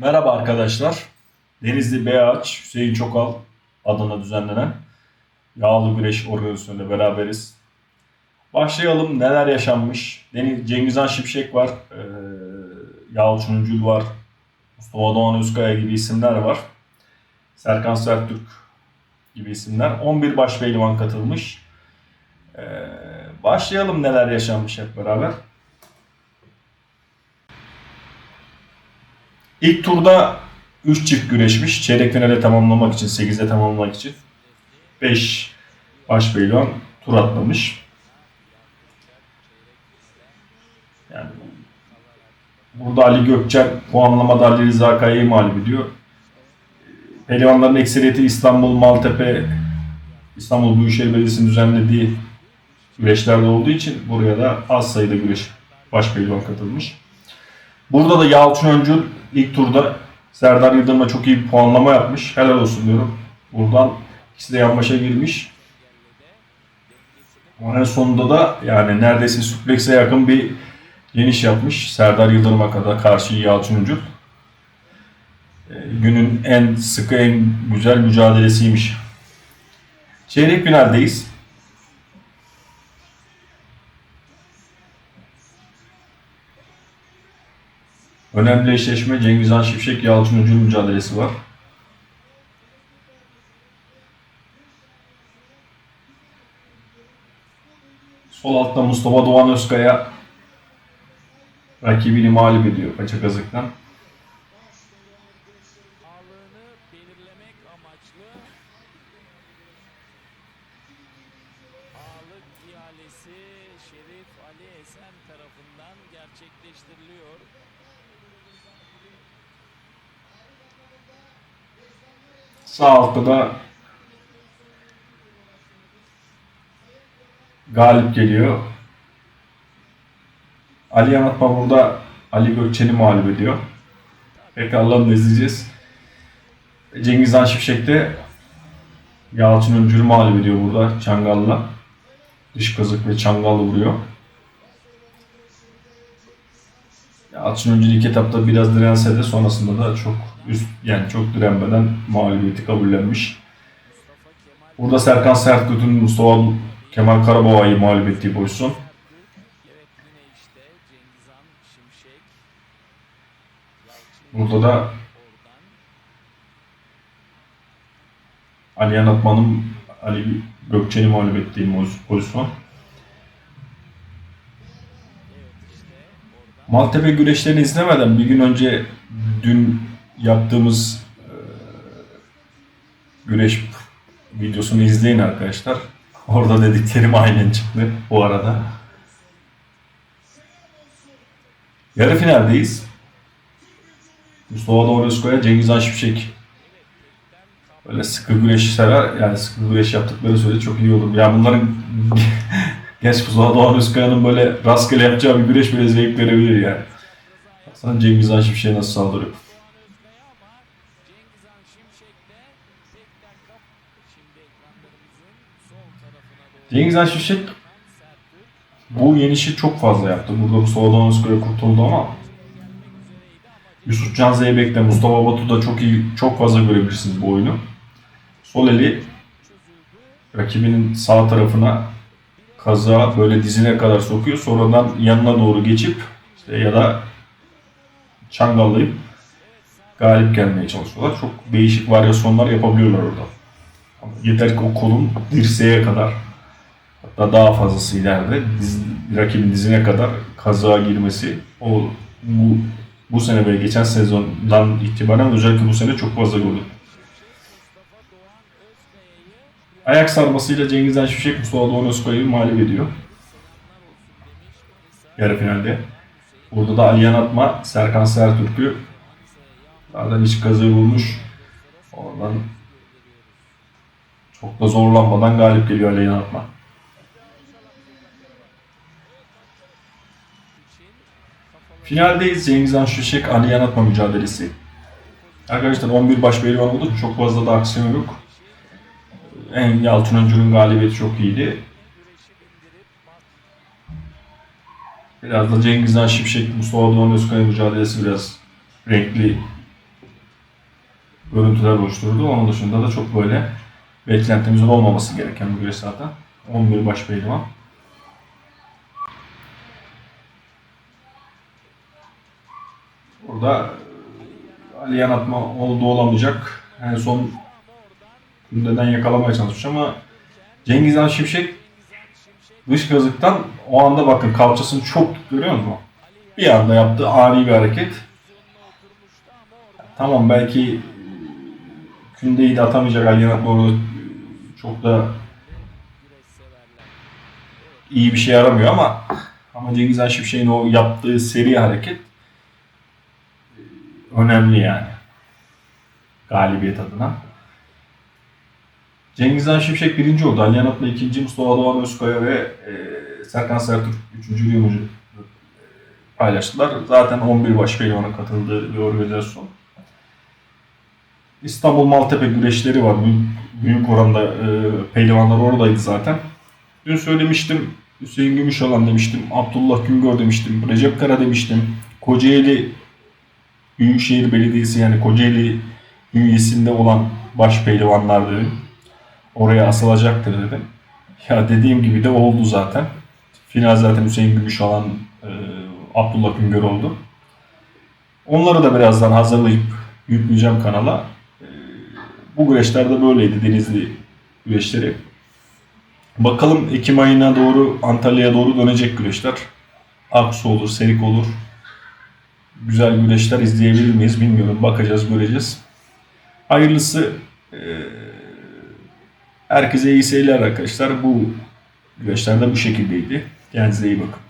Merhaba arkadaşlar. Denizli Beyaç, Hüseyin Çokal adına düzenlenen yağlı güreş organizasyonuyla beraberiz. Başlayalım neler yaşanmış. Deniz, Cengizhan Şipşek var, ee, Yalçın Uncul var, Mustafa Doğan Özkaya gibi isimler var. Serkan Sertürk gibi isimler. 11 baş pehlivan katılmış. Ee, başlayalım neler yaşanmış hep beraber. İlk turda 3 çift güreşmiş. Çeyrek finale tamamlamak için, 8'de tamamlamak için. 5 baş pehlivan tur atlamış. Yani burada Ali Gökçen puanlamada Ali Rıza Kaya'yı mağlup ediyor. Pehlivanların ekseriyeti İstanbul, Maltepe, İstanbul Büyükşehir Belediyesi'nin düzenlediği güreşlerde olduğu için buraya da az sayıda güreş baş pehlivan katılmış. Burada da Yalçın Öncül ilk turda Serdar Yıldırım'a çok iyi bir puanlama yapmış. Helal olsun diyorum. Buradan ikisi de yan başa girmiş. Ama en sonunda da yani neredeyse suplekse yakın bir geniş yapmış. Serdar Yıldırım'a kadar karşı Yalçın Öncül. Ee, günün en sıkı, en güzel mücadelesiymiş. Çeyrek finaldeyiz. Önemli eşleşme Cengizhan Şipşek Yalçın Ucul mücadelesi var. Sol altta Mustafa Doğan Özkaya rakibini mağlup ediyor paça kazıktan. ihalesi Şerif Ali Esen tarafından gerçekleştiriliyor. Sağ da galip geliyor. Ali Yanatma burada Ali Gökçen'i mağlup ediyor. Peki Allah'ım izleyeceğiz. Cengiz Han Şipşek de Yalçın Öncül'ü mağlup ediyor burada Çangal'la. Dış kazık ve Çangal'la vuruyor. Yalçın Öncül ilk etapta biraz dirense de sonrasında da çok üst yani çok direnmeden mağlubiyeti kabullenmiş. Burada Serkan Sertgöt'ün Mustafa Kemal Karabağ'ı mağlup ettiği pozisyon. Burada da Ali Yanatman'ın Ali Gökçen'i mağlup ettiği pozisyon. evet işte oradan Maltepe güreşlerini izlemeden bir gün önce dün yaptığımız e, güreş videosunu izleyin arkadaşlar. Orada dediklerim aynen çıktı bu arada. Yarı finaldeyiz. Mustafa Doğru Özkoya, Cengiz Han. Böyle sıkı güreş sever. Yani sıkı güreş yaptıkları söyle çok iyi olur. Ya bunların Genç Mustafa Doğan Özkaya'nın böyle rastgele yapacağı bir güreş bile zevk verebilir yani. Sana Cengiz Han Şipşek'e nasıl saldırıyor? Cengiz Han Sertürk bu yenişi çok fazla yaptı. Burada Mustafa Doğan Özkaya kurtuldu ama Yusuf Can Zeybek de Mustafa Batu da çok iyi, çok fazla görebilirsiniz bu oyunu. Sol eli rakibinin sağ tarafına kaza böyle dizine kadar sokuyor. Sonradan yanına doğru geçip işte ya da çangallayıp galip gelmeye çalışıyorlar. Çok değişik varyasyonlar yapabiliyorlar orada. Yeter ki o kolun dirseğe kadar hatta daha fazlası ileride diz, rakibin dizine kadar kazağa girmesi o bu bu sene ve geçen sezondan itibaren özellikle bu sene çok fazla gördüm. Mustafa Doğan Özkaya'yı Ayak sarmasıyla Cengiz Şişek Mustafa Doğan Özkaya'yı mağlup ediyor yarı finalde. Burada da Ali Yanatma, Serkan Sertürk'ü zaten iç kazığı vurmuş. Oradan çok da zorlanmadan galip geliyor Ali Yanatma. Finaldeyiz Cengiz Han Şişek, Ali Yanatma mücadelesi. Arkadaşlar 11 baş pehlivan oldu. Çok fazla da aksiyon yok. En Yalçın Öncü'nün galibiyeti çok iyiydi. Biraz da Cengiz Han Şipşek, Mustafa Doğan Özkaya mücadelesi biraz renkli görüntüler oluşturdu. Onun dışında da çok böyle beklentimizin olmaması gereken bir güreş zaten. 11 baş pehlivan. Burada Ali Yanatma oldu olamayacak. En son Kunde'den yakalamaya çalışmış ama Cengiz Han Şimşek dış kazıktan o anda bakın kalçasını çok görüyor musun? Bir anda yaptığı ani bir hareket. Tamam belki Künde'yi de atamayacak orada e, çok da iyi bir şey yaramıyor ama ama Cengiz Han Şimşek'in o yaptığı seri hareket e, önemli yani. Galibiyet adına. Cengiz Han Şimşek birinci oldu. Ali Yanat'la ikinci, Mustafa Doğan Özkaya ve e, Serkan Sertürk üçüncü yumucu paylaştılar. Zaten 11 baş pehlivana katıldığı bir organizasyon. İstanbul Maltepe güreşleri var. Büyük, büyük oranda e, pehlivanlar oradaydı zaten. Dün söylemiştim. Hüseyin Gümüşalan demiştim. Abdullah Güngör demiştim. Recep Kara demiştim. Kocaeli Büyükşehir Belediyesi yani Kocaeli bünyesinde olan baş pehlivanlar dedim. Oraya asılacaktır dedim. Ya dediğim gibi de oldu zaten. Final zaten Hüseyin Gümüşalan, e, Abdullah Güngör oldu. Onları da birazdan hazırlayıp yükleyeceğim kanala. E, bu güreşler de böyleydi Denizli güreşleri. Bakalım Ekim ayına doğru Antalya'ya doğru dönecek güreşler. Aksu olur, Serik olur. Güzel güreşler izleyebilir miyiz bilmiyorum. Bakacağız, göreceğiz. Hayırlısı e, herkese iyi seyirler arkadaşlar. Bu güreşler de bu şekildeydi. Kendinize iyi bakın.